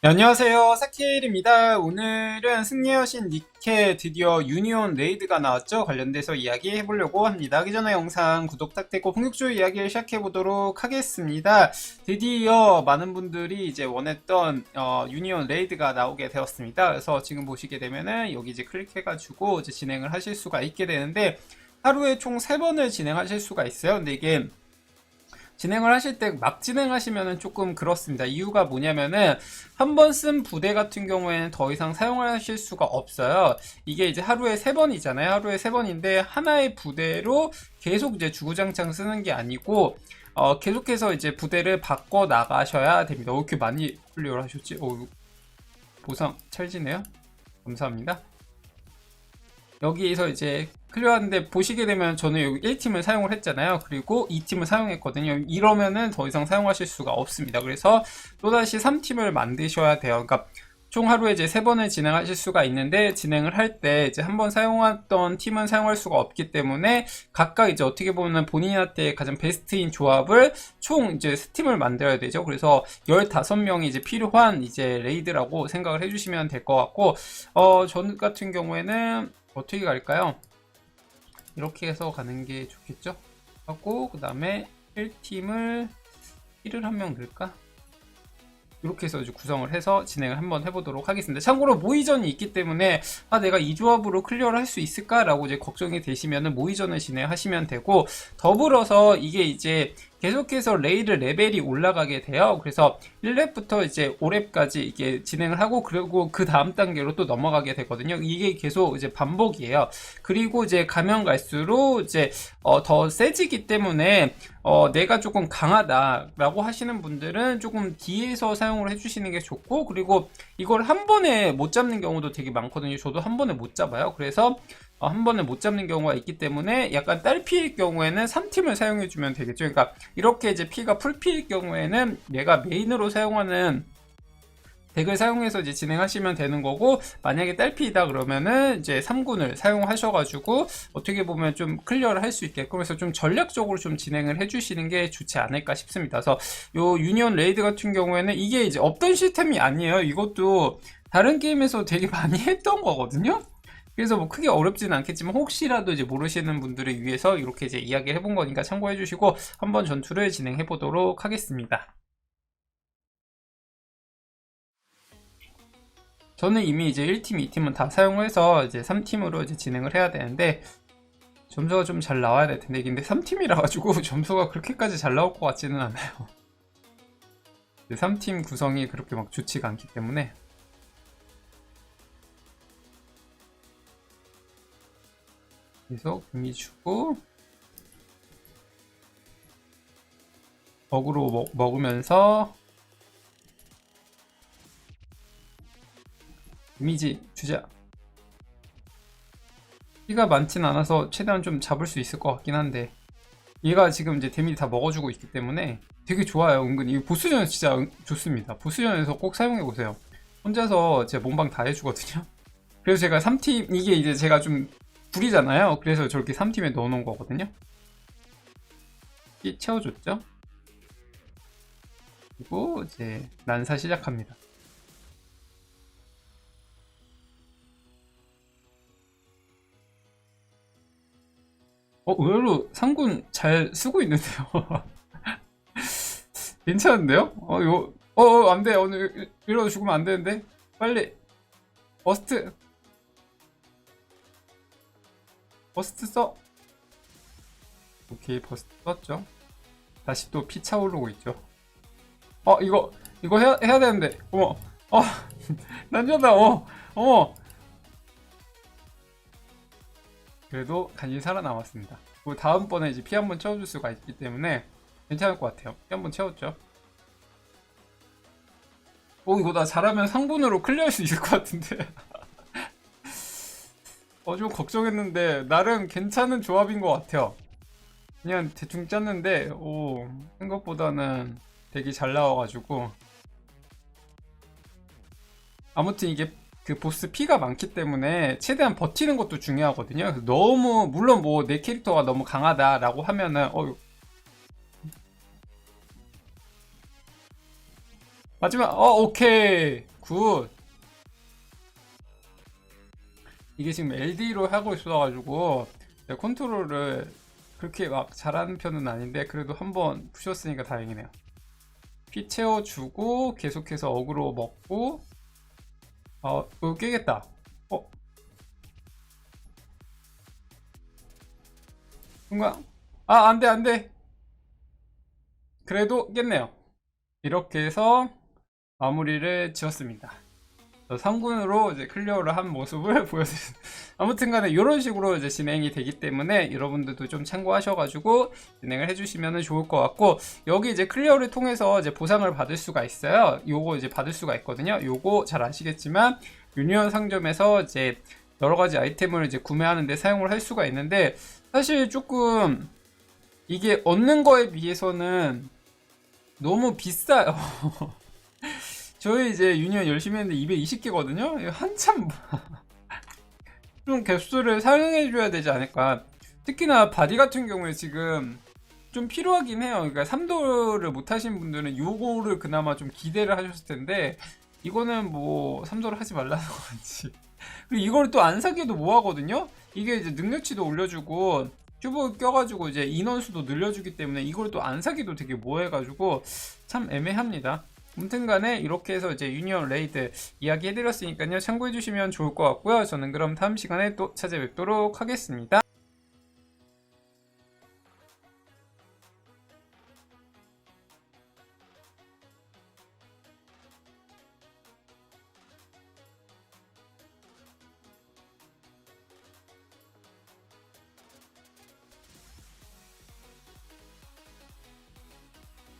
네, 안녕하세요. 사키엘입니다. 오늘은 승리하신 니케 드디어 유니온 레이드가 나왔죠? 관련돼서 이야기 해보려고 합니다. 그 전에 영상 구독 부탁드리고 본격적으로 이야기를 시작해보도록 하겠습니다. 드디어 많은 분들이 이제 원했던 어, 유니온 레이드가 나오게 되었습니다. 그래서 지금 보시게 되면은 여기 이제 클릭해가지고 이제 진행을 하실 수가 있게 되는데 하루에 총 3번을 진행하실 수가 있어요. 근데 이게 진행을 하실 때 막 진행하시면은 조금 그렇습니다. 이유가 뭐냐면은 한 번 쓴 부대 같은 경우에는 더 이상 사용하실 수가 없어요. 이게 이제 하루에 세 번이잖아요. 하루에 세 번인데 하나의 부대로 계속 이제 주구장창 쓰는 게 아니고 어, 계속해서 이제 부대를 바꿔 나가셔야 됩니다. 어, 이렇게 많이 클리어를 하셨지? 어, 보상 찰지네요. 감사합니다. 여기에서 이제 클리어하는데 보시게 되면 저는 여기 1팀을 사용을 했잖아요. 그리고 2팀을 사용했거든요. 이러면은 더 이상 사용하실 수가 없습니다. 그래서 또다시 3팀을 만드셔야 돼요. 그러니까 총 하루에 이제 세 번을 진행하실 수가 있는데 진행을 할 때 이제 한 번 사용했던 팀은 사용할 수가 없기 때문에 각각 이제 어떻게 보면 본인한테 가장 베스트인 조합을 총 이제 스팀을 만들어야 되죠. 그래서 15명이 이제 필요한 이제 레이드라고 생각을 해주시면 될 것 같고 어, 전 같은 경우에는 어떻게 갈까요? 이렇게 해서 가는 게 좋겠죠? 하고 그 다음에 1팀을 1을 한 명 넣을까? 이렇게 해서 이제 구성을 해서 진행을 한번 해보도록 하겠습니다. 참고로 모의전이 있기 때문에 아 내가 이 조합으로 클리어를 할 수 있을까라고 이제 걱정이 되시면은 모의전을 진행하시면 되고 더불어서 이게 이제 계속해서 레이드 레벨이 올라가게 돼요. 그래서 1렙부터 이제 5렙까지 이게 진행을 하고 그리고 그 다음 단계로 또 넘어가게 되거든요. 이게 계속 이제 반복이에요. 그리고 이제 가면 갈수록 이제 어, 더 세지기 때문에 어, 내가 조금 강하다라고 하시는 분들은 조금 뒤에서 사용을 해주시는 게 좋고 그리고 이걸 한 번에 못 잡는 경우도 되게 많거든요. 저도 한 번에 못 잡아요. 그래서 어, 한 번에 못 잡는 경우가 있기 때문에 약간 딸피일 경우에는 3팀을 사용해 주면 되겠죠. 그러니까 이렇게 이제 피가 풀피일 경우에는 얘가 메인으로 사용하는 덱을 사용해서 이제 진행하시면 되는 거고 만약에 딸피이다 그러면은 이제 3군을 사용하셔가지고 어떻게 보면 좀 클리어를 할 수 있게끔 그래서 좀 전략적으로 좀 진행을 해주시는 게 좋지 않을까 싶습니다. 그래서 요 유니온 레이드 같은 경우에는 이게 이제 없던 시스템이 아니에요. 이것도 다른 게임에서 되게 많이 했던 거거든요. 그래서 뭐 크게 어렵지는 않겠지만 혹시라도 이제 모르시는 분들을 위해서 이렇게 이제 이야기를 해본 거니까 참고해 주시고 한번 전투를 진행해 보도록 하겠습니다. 저는 이미 이제 1팀, 2팀은 다 사용해서 이제 3팀으로 이제 진행을 해야 되는데 점수가 좀 잘 나와야 될 텐데 근데 3팀이라 가지고 점수가 그렇게까지 잘 나올 것 같지는 않아요. 3팀 구성이 그렇게 막 좋지가 않기 때문에 계속 금이 주고 먹으로 먹, 먹으면서 이미지 주자. 피가 많진 않아서 최대한 좀 잡을 수 있을 것 같긴 한데 얘가 지금 이제 데미지 다 먹어주고 있기 때문에 되게 좋아요 은근히. 이 보스전 진짜 은- 좋습니다. 보스전에서 꼭 사용해보세요. 혼자서 제 몸방 다 해주거든요. 그래서 제가 3팀 이게 이제 제가 좀 불이잖아요. 그래서 저렇게 3팀에 넣어놓은 거거든요. 이 채워줬죠. 그리고 이제 난사 시작합니다. 어, 의외로 상군 잘 쓰고 있는데요. 괜찮은데요? 어, 이거, 어, 어, 안 돼. 오늘 이러다 죽으면 안 되는데. 빨리. 버스트. 버스트 써. 오케이 버스트 썼죠. 다시 또 피 차오르고 있죠. 어 이거 이거 해야 해야 되는데 어머 어 난전다 어 어머 그래도 간신히 살아남았습니다. 그리고 다음번에 이제 피 한 번 채워줄 수가 있기 때문에 괜찮을 것 같아요. 피 한 번 채웠죠. 오 이거 나 잘하면 상분으로 클리어할 수 있을 것 같은데. 어, 좀 걱정했는데, 나름 괜찮은 조합인 것 같아요. 그냥 대충 짰는데, 오, 생각보다는 되게 잘 나와가지고. 아무튼 이게 그 보스 피가 많기 때문에 최대한 버티는 것도 중요하거든요. 너무, 물론 뭐 내 캐릭터가 너무 강하다라고 하면은, 어, 마지막 어 오케이 굿 이게 지금 LD로 하고 있어가지고 네, 컨트롤을 그렇게 막 잘하는 편은 아닌데 그래도 한번 푸셨으니까 다행이네요. 피 채워주고 계속해서 어그로 먹고 어 이거 깨겠다. 어? 뭔가? 아 안돼 안돼. 그래도 깼네요. 이렇게 해서 마무리를 지었습니다. 3군으로 이제 클리어를 한 모습을 보여드렸습니다. 아무튼 간에 이런 식으로 이제 진행이 되기 때문에 여러분들도 좀 참고하셔가지고 진행을 해주시면 좋을 것 같고, 여기 이제 클리어를 통해서 이제 보상을 받을 수가 있어요. 요거 이제 받을 수가 있거든요. 요거 잘 아시겠지만, 유니언 상점에서 이제 여러 가지 아이템을 이제 구매하는데 사용을 할 수가 있는데, 사실 조금 이게 얻는 거에 비해서는 너무 비싸요. 저희 이제 유니언 열심히 했는데 220개거든요. 한참 좀 개수를 사용해 줘야 되지 않을까. 특히나 바디 같은 경우에 지금 좀 필요하긴 해요. 그러니까 3도를 못 하신 분들은 요거를 그나마 좀 기대를 하셨을 텐데 이거는 뭐 3도를 하지 말라는 거지. 그리고 이걸 또 안 사기도 뭐 하거든요. 이게 이제 능력치도 올려주고 튜브 껴가지고 이제 인원수도 늘려주기 때문에 이걸 또 안 사기도 되게 뭐해가지고 참 애매합니다. 아무튼 간에 이렇게 해서 이제 유니언 레이드 이야기 해드렸으니까요. 참고해 주시면 좋을 것 같고요. 저는 그럼 다음 시간에 또 찾아뵙도록 하겠습니다.